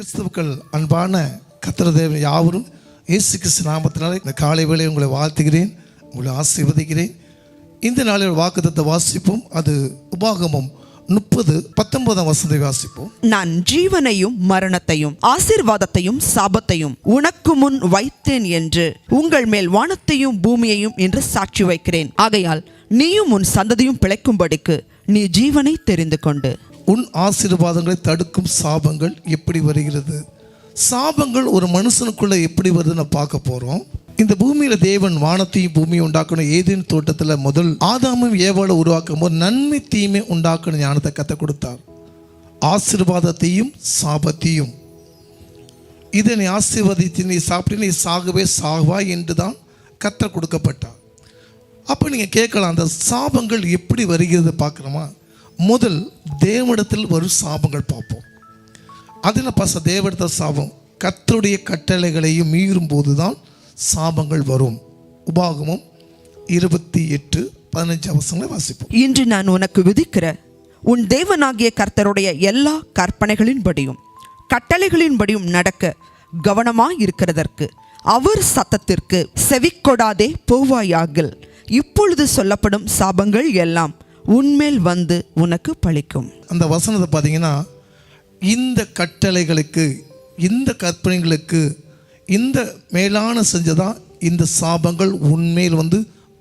கிறிஸ்துவுக்கள் அன்பான கத்திரதேவ யாவரும் இயேசு கிறிஸ்து நாமத்தினாலே இந்த காலை வேளை உங்களை வாழ்த்துகிறேன் உங்களை ஆசீர்வதிக்கிறேன். இந்த நாளில் வாக்குத்தத்தை வாசிப்போம். அது உபாகமம் முப்பது பத்தொன்பதாம் வசதி வாசிப்போம். நான் ஜீவனையும் மரணத்தையும் ஆசீர்வாதத்தையும் சாபத்தையும் உனக்கு முன் வைத்தேன் என்று உங்கள் மேல் வானத்தையும் பூமியையும் என்று சாட்சி வைக்கிறேன். ஆகையால் நீயும் உன் சந்ததியும் பிழைக்கும்படிக்கு நீ ஜீவனை தெரிந்து கொண்டு. உன் ஆசீர்வாதங்களை தடுக்கும் சாபங்கள் எப்படி வருகிறது? சாபங்கள் ஒரு மனுஷனுக்குள்ளே எப்படி வருதுன்னு பார்க்க போகிறோம் இந்த பூமியில் தேவன் வானத்தையும் பூமியும் உண்டாக்கணும். ஏதேன் தோட்டத்தில் முதல் ஆதாமும் ஏவாளை உருவாக்கும் போது நன்மை தீமை உண்டாக்கணும் ஞானத்தை கற்றுக் கொடுத்தார். ஆசீர்வாதத்தையும் சாபத்தையும். இதை நீ ஆசீர்வதித்து நீ சாப்பிட்டு நீ சாகவே சாகுவாய் என்று தான் கற்றுக் கொடுக்கப்பட்டார். அப்போ நீங்கள் கேட்கலாம் அந்த சாபங்கள் எப்படி வருகிறது பார்க்குறோமா? முதல் தேவனிடத்தில் வரும் சாபங்கள் பார்ப்போம். அதில் பச தேவனிடத்தில் சாபம். கர்த்தருடைய கட்டளைகளையும் மீறும் போது தான் சாபங்கள் வரும். உபாகமம் இருபத்தி எட்டு பதினஞ்சு அவசரங்களை வாசிப்போம். இன்று நான் உனக்கு விதிக்கிற உன் தேவனாகிய கர்த்தருடைய எல்லா கற்பனைகளின்படியும் கட்டளைகளின்படியும் நடக்க கவனமாக இருக்கிறதற்கு அவர் சத்தத்திற்கு செவிக்கொடாதே போவாயாகில். இப்பொழுது சொல்லப்படும் சாபங்கள் எல்லாம் உன்மேல் வந்து உனக்கு பழிக்கும். அந்த வசனத்தை பார்த்தீங்கன்னா இந்த கட்டளைகளுக்கு இந்த கற்பனைகளுக்கு இந்த மேலான செஞ்சதான் இந்த சாபங்கள் உண்மையில் வந்து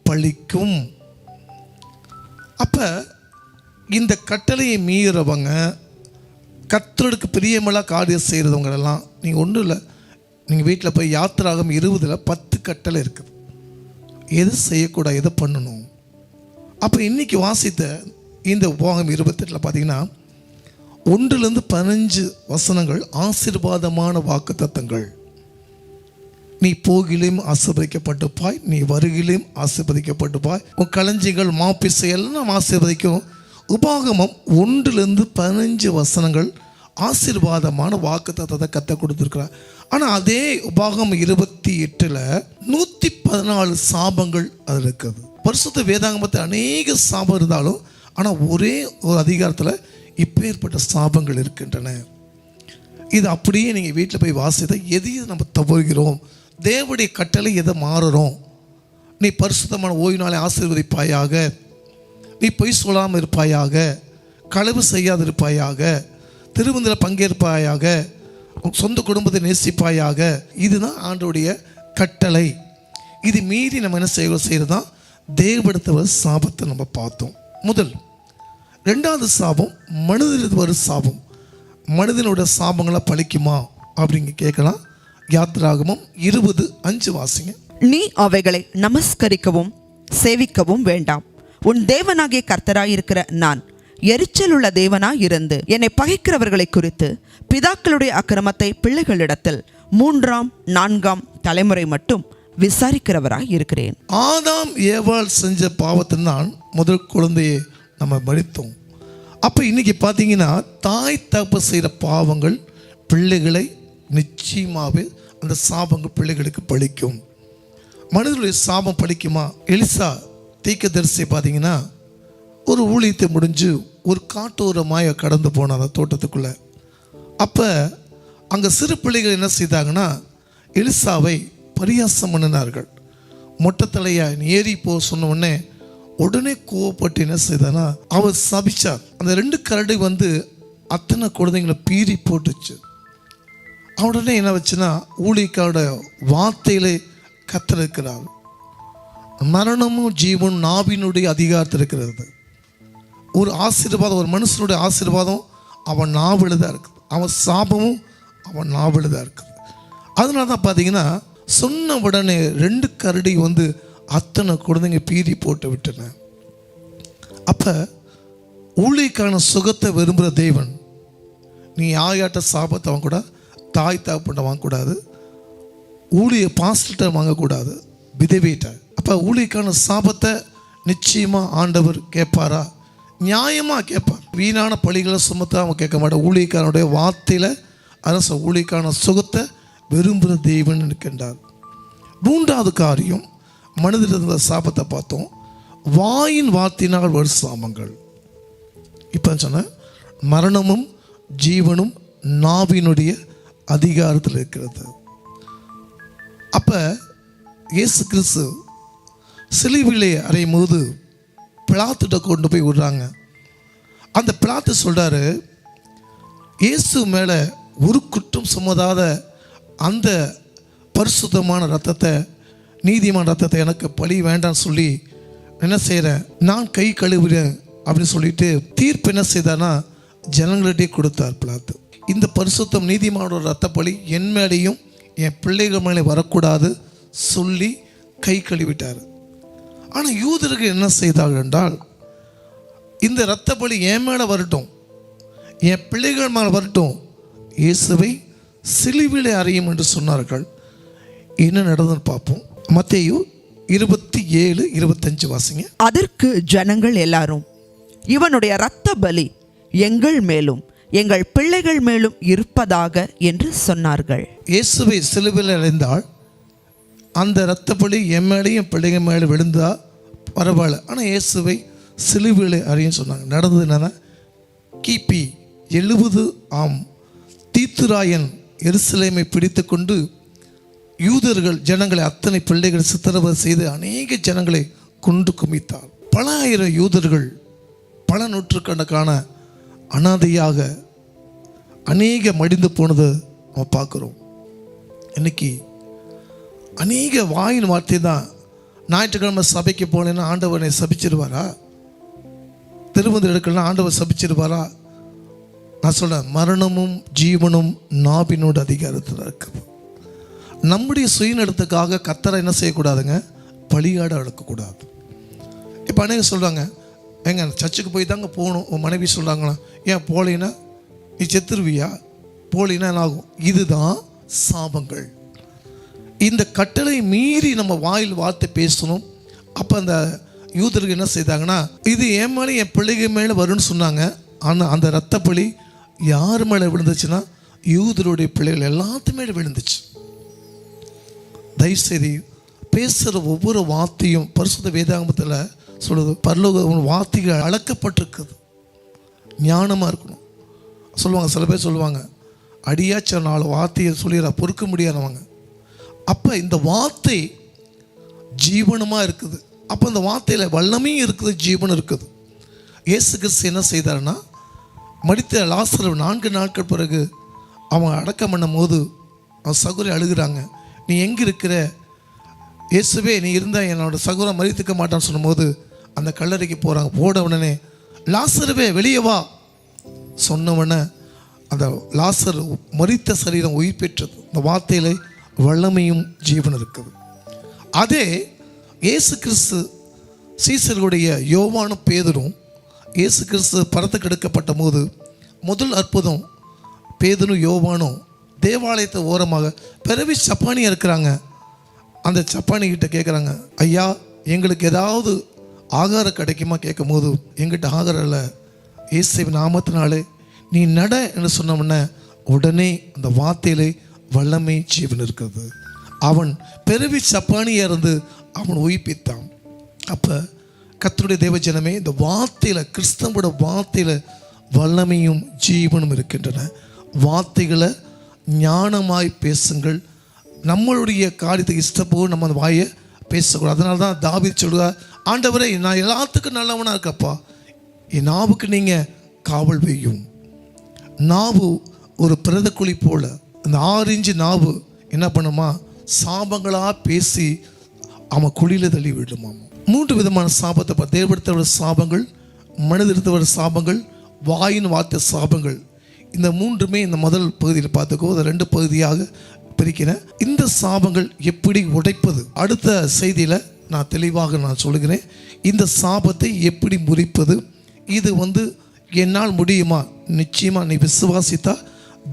பழிக்கும். அப்போ இந்த கட்டளையை மீறவங்க கத்தருக்கு பிரியமெல்லாம் காரியம் செய்கிறவங்க எல்லாம் நீங்கள் ஒன்றும் இல்லை நீங்கள் வீட்டில் போய் யாத்திராகம் இருபதில் பத்து கட்டளை இருக்குது. எது செய்யக்கூடாது எதை பண்ணணும்? அப்போ இன்னைக்கு வாசித்த இந்த உபாகம் இருபத்தெட்டில் பார்த்தீங்கன்னா ஒன்றுலேருந்து பதினஞ்சு வசனங்கள் ஆசீர்வாதமான வாக்குத்தத்தங்கள். நீ போகிலையும் ஆசீர்வதிக்கப்பட்டுப்பாய் நீ வருகிலையும் ஆசீர்வதிக்கப்பட்டுப்பாய். உன் களஞ்சிகள் மாப்பிசை எல்லாம் ஆசீர்வதிக்கும். உபாகமம் ஒன்றுலேருந்து பதினஞ்சு வசனங்கள் ஆசீர்வாதமான வாக்குத்தத்தத்தை கற்றுக் கொடுத்துருக்குறார். ஆனால் அதே உபாகம் இருபத்தி எட்டில் நூற்றி பதினாலு சாபங்கள் அதில் இருக்குது. பரிசுத்த வேதாங்கமத்தில் அநேக சாபம் இருந்தாலும் ஆனால் ஒரே ஒரு அதிகாரத்தில் இப்பேற்பட்ட சாபங்கள் இருக்கின்றன. இது அப்படியே நீங்கள் வீட்டில் போய் வாசித்தா எதையும் நம்ம தவறுகிறோம்? தேவடைய கட்டளை எதை மாறுறோம்? நீ பரிசுத்தமான ஓய்வு நாளை ஆசீர்வதிப்பாயாக நீ பொய் சொல்லாமல் இருப்பாயாக களவு செய்யாது இருப்பாயாக திருமந்தில் பங்கேற்பாயாக உன் சொந்த குடும்பத்தை நேசிப்பாயாக இதுதான் ஆண்டோடைய கட்டளை. இது மீறி நம்ம என்ன செய்ய செய்கிறது தான் தேவப்படுத்த சாபத்தை நம்ம பார்த்தோம். முதல் ரெண்டாவது சாபம் மனிதனுக்கு வரும் சாபம். மனிதனோட சாபங்களை பழிக்குமா அப்படிங்க கேட்கலாம். யாத்ராகமம் இருபது அஞ்சு வாசிங்க. நீ அவைகளை நமஸ்கரிக்கவும் சேவிக்கவும் வேண்டாம். உன் தேவனாகிய கர்த்தராயிருக்கிற நான் எரிச்சலுள்ள தேவனாய் இருந்து என்னை பகைக்கிறவர்களை குறித்து பிதாக்களுடைய அக்கிரமத்தை பிள்ளைகளிடத்தில் மூன்றாம் நான்காம் தலைமுறை மட்டும் விசாரிக்கிறவராய் இருக்கிறேன். ஆதாம் ஏவாள் செஞ்ச பாவத்தினால் முதல் குழந்தையை நம்ம மடித்தோம் அப்போ இன்னைக்கு பார்த்தீங்கன்னா தாய் தகப்பு செய்கிற பாவங்கள் பிள்ளைகளை நிச்சயமாகவே அந்த சாபங்கள் பிள்ளைகளுக்கு பழிக்கும். மனிதனுடைய சாபம் பழிக்குமா? எலிசா தீக்கதரிசி பார்த்தீங்கன்னா ஒரு ஊழியத்தை முடிஞ்சு ஒரு காட்டோரமாக கடந்து போனார் அந்த தோட்டத்துக்குள்ளே. அப்போ அங்கே சிறு பிள்ளைகள் என்ன செய்தாங்கன்னா எலிசாவை பரியாசம் பண்ணினார்கள். மொட்டை தலையா ஏறி போ சொன்ன உடனே உடனே கோவப்பட்டு என்ன செய்தானா அவர் சபிச்சார். அந்த ரெண்டு கரடி வந்து அத்தனை குழந்தைங்களை பீறி போட்டுச்சு. உடனே என்ன வச்சுன்னா ஊழியக்காரோட வார்த்தையிலே கத்திருக்கிறார் மரணமும் ஜீவனும் நாவினுடைய அதிகாரத்தில் இருக்கிறது. ஒரு ஆசீர்வாதம் ஒரு மனுஷனுடைய ஆசீர்வாதம் அவன் நாவில் தான் இருக்குது. அவன் சாபமும் அவன் நாவில் தான் இருக்குது. அதனால தான் பார்த்தீங்கன்னா சொன்ன உடனே ரெண்டு கரடி வந்து அத்தனை குழந்தைங்க பீறி போட்டு விட்டன. அப்போ ஊழிக்கான சுகத்தை விரும்புகிற தேவன் நீ ஆயாட்ட சாபத்தை வாங்க கூட தாய் தாப்பட்ட வாங்கக்கூடாது ஊழிய பாஸ்டர்கிட்ட வாங்கக்கூடாது விதவிட்ட அப்போ ஊழிக்கான சாபத்தை நிச்சயமாக ஆண்டவர் கேட்பாரா? நியாயமாக கேட்பார். வீணான பழிகளை சுமத்த அவன் கேட்க மாட்டான் ஊழியக்காரனுடைய வார்த்தையில் அரச ஊழியக்கான சுகத்தை விரும்புகிற தெய்வன் இருக்கின்றார் மூன்றாவது காரியம் மனதில் இருந்த சாபத்தை பார்த்தோம். வாயின் வார்த்தினால் வரும் சாபங்கள். இப்போ சொன்ன மரணமும் ஜீவனும் நாவினுடைய அதிகாரத்தில் இருக்கிறது. அப்போ இயேசு கிறிஸ்து சிலுவிலே அறையும் போது பிளாத்துட்ட கொண்டு போய் விடுறாங்க. அந்த பிளாத்து சொல்கிறாரு இயேசு மேலே ஒரு குற்றம் சுமதாத அந்த பரிசுத்தமான ரத்தத்தை நீதிமான ரத்தத்தை எனக்கு பழி வேண்டாம்னு சொல்லி என்ன செய்கிறேன் நான் கை கழுவுறேன் அப்படின்னு சொல்லிட்டு தீர்ப்பு என்ன செய்தானா ஜனங்களிட்டே கொடுத்தார் பிளாத்து இந்த பரிசுத்தம் நீதிமானோட ரத்த பழி என் மேலேயும் என் பிள்ளைகள் மேலே வரக்கூடாது சொல்லி கை கழுவிட்டார். ஆனால் யூதர்கள் என்ன செய்தார்கள் என்றால் இந்த இரத்த பலி என் மேலே வரட்டும் என் பிள்ளைகள் மேலே வரட்டும் இயேசுவை சிலுவிலே அறியும் என்று சொன்னார்கள். என்ன நடந்ததுன்னு பார்ப்போம். மத்தேயு இருபத்தி ஏழு இருபத்தஞ்சு வாசிங்க. அதற்கு ஜனங்கள் எல்லாரும் இவனுடைய இரத்த பலி எங்கள் மேலும் எங்கள் பிள்ளைகள் மேலும் இருப்பதாக என்று சொன்னார்கள். இயேசுவை சிலுவையில் அடைந்தால் அந்த இரத்த பலி என் மேலேயும் பிள்ளைங்க மேலே விழுந்தா பரவாயில்ல. ஆனால் இயேசுவை சிலுவையில் அறியும் சொன்னாங்க. நடந்தது என்னன்னா கிபி எழுபது ஆம் தீத்துராயன் எருசலேமை பிடித்து கொண்டு யூதர்கள் ஜனங்களை அத்தனை பிள்ளைகள் சித்திரவதை செய்து அநேக ஜனங்களை கொண்டு குமித்தார். பல ஆயிரம் யூதர்கள் பல நூற்றுக்கணக்கான அனாதையாக அநேக மடிந்து போனதை நம்ம பார்க்குறோம். இன்னைக்கு அநேக வாயின் வார்த்தை தான் ஞாயிற்றுக்கிழமை சபைக்கு போனேன்னா ஆண்டவனை சபிச்சிருவாரா? திருமதி எடுக்கலாம் ஆண்டவர் சபிச்சிருவாரா? நான் சொல்கிறேன் மரணமும் ஜீவனும் நாபினோட அதிகாரத்தில் இருக்குது நம்முடைய சுயநலத்துக்காக கத்தரை என்ன செய்யக்கூடாதுங்க? பலியாட அடக்கக்கூடாது இப்போ அநேக சொல்கிறாங்க ஏங்க சர்ச்சுக்கு போய் தாங்க போகணும். உன் மனைவி சொல்கிறாங்களா ஏன் போலின்னா நீ செத்துருவியா? போலின்னா என்ன ஆகும்? இதுதான் சாபங்கள். இந்த கட்டளை மீறி நம்ம வாயில் வார்த்தை பேசணும். அப்போ அந்த யூதர்கள் என்ன செய்தாங்கன்னா இது என் மேலே என் பிள்ளைகள் மேலே வரும்னு சொன்னாங்க. ஆனால் அந்த ரத்த பலி யார் மேலே விழுந்துச்சுன்னா யூதருடைய பிள்ளைகள் எல்லாத்துமே விழுந்துச்சு. தயவுசெய்து பேசுகிற ஒவ்வொரு வார்த்தையும் பரிசுத்த வேதாங்கத்தில் சொல்லுது. பரலோக வார்த்தைகள் அளக்கப்பட்டிருக்குது. ஞானமாக இருக்கணும். சொல்லுவாங்க சில பேர் சொல்லுவாங்க அடியாச்ச நாலு வார்த்தையை சொல்லிடுறா பொறுக்க முடியாதவங்க. அப்போ இந்த வார்த்தை ஜீவனமாக இருக்குது. அப்போ இந்த வார்த்தையில் வல்லமையும் இருக்குது ஜீவனும் இருக்குது. இயேசு கிறிஸ்து என்ன செய்தாருன்னா மடித்த லாஸ்டர் நான்கு நாட்கள் பிறகு அவன் அடக்கம் பண்ணும் போது அவன் சகுரை அழுகிறாங்க. நீ எங்கே இருக்கிற? இயேசுவே நீ இருந்தால் என்னோட சகுரை மறித்துக்க மாட்டான்னு சொல்லும்போது அந்த கல்லறைக்கு போகிறாங்க போட உடனே லாசருவே வெளியே வா. சொன்னவன அந்த லாசர் மறித்த சரீரம் உயிர் பெற்றது. இந்த வார்த்தையில் வல்லமையும் ஜீவன் இருக்குது. அதே இயேசு கிறிஸ்து சீசர்களுடைய யோவானும் பேதரும் இயேசு கிறிஸ்து பரத்துக்கு எடுக்கப்பட்ட போது முதல் அற்புதம் பேதனும் யோவானும் தேவாலயத்தை ஓரமாக பிறவி சப்பானியாக இருக்கிறாங்க. அந்த சப்பானிக்கிட்ட கேட்குறாங்க ஐயா எங்களுக்கு ஏதாவது ஆகாரம் கிடைக்குமா? கேட்கும் போது எங்கிட்ட ஆகாரம் இல்லை. இயேசு நாமத்தினாலே நீ நட என்று சொன்னவுடனே உடனே உடனே அந்த வார்த்தையிலே வல்லமை ஜீவன் இருக்கிறது. அவன் பிறவி சப்பானியாக இருந்து அவன் உயிர்ப்பித்தான். அப்போ கத்தருடைய தேவஜனமே இந்த வார்த்தையில் கிறிஸ்தவோட வார்த்தையில் வல்லமையும் ஜீவனும் இருக்கின்றன. வார்த்தைகளை ஞானமாய் பேசுங்கள். நம்மளுடைய காரியத்துக்கு இஷ்டப்போ நம்ம அந்த வாயை பேசக்கூடாது. அதனால தான் தாவி சொல்லுவார் ஆண்டவரே நான் எல்லாத்துக்கும் நல்லவனாக இருக்கப்பா. என் நாவுக்கு நீங்கள் காவல் வெய்யும் நாவு ஒரு பிரதக்குழி போல அந்த ஆறு இன்ச்சு நாவு என்ன பண்ணுமா? சாபங்களாக பேசி அவன் குழியில் தள்ளி விடுமாம். மூன்று விதமான சாபத்தை பா- தேவடுத்தவர சாபங்கள் மனிதடுத்தவர சாபங்கள் வாயின் வார்த்தை சாபங்கள். இந்த மூன்றுமே இந்த முதல் பகுதியில் பார்த்துக்கோ அதை ரெண்டு பகுதியாக பிரிக்கிறேன் இந்த சாபங்கள் எப்படி உடைப்பது? அடுத்த செய்தியில் நான் தெளிவாக நான் சொல்லுகிறேன். இந்த சாபத்தை எப்படி முறிப்பது? இது வந்து என்னால் முடியுமா? நிச்சயமாக நீ விசுவாசித்தா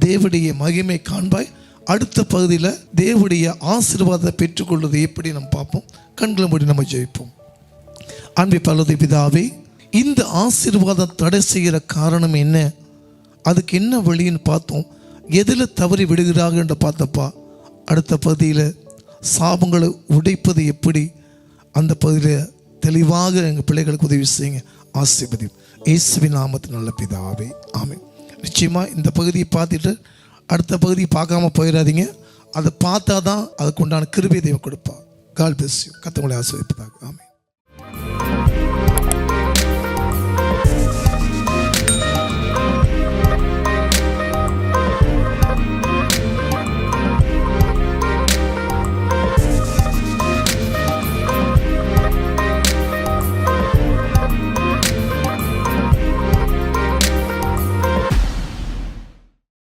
தேவடைய மகிமை காண்பாய். அடுத்த பகுதியில் தேவடைய ஆசீர்வாதத்தை பெற்றுக்கொள்வது எப்படி நம்ம பார்ப்போம். கண்களை மூடி நம்ம ஜெயிப்போம் அன்பை பலது பிதாவே இந்த ஆசீர்வாதம் தடை செய்கிற காரணம் என்ன? அதுக்கு என்ன வழின்னு பார்த்தோம். எதில் தவறி விடுகிறார்கள் என்று பார்த்தப்பா அடுத்த பகுதியில் சாபங்களை உடைப்பது எப்படி? அந்த பகுதியில் தெளிவாக எங்கள் பிள்ளைகளுக்கு உதவி செய்யுங்க. ஆசிர்வதி இயேசுவின் நாமத்து நல்ல பிதாவே. ஆமை நிச்சயமாக இந்த பகுதியை பார்த்துட்டு அடுத்த பகுதியை பார்க்காம போயிடாதீங்க. அதை பார்த்தா தான் அதுக்கு உண்டான கிருபை தெய்வம் கொடுப்பா கால் பேசியும் கத்தவங்களை ஆசிரியப்பதாக ஆமாம்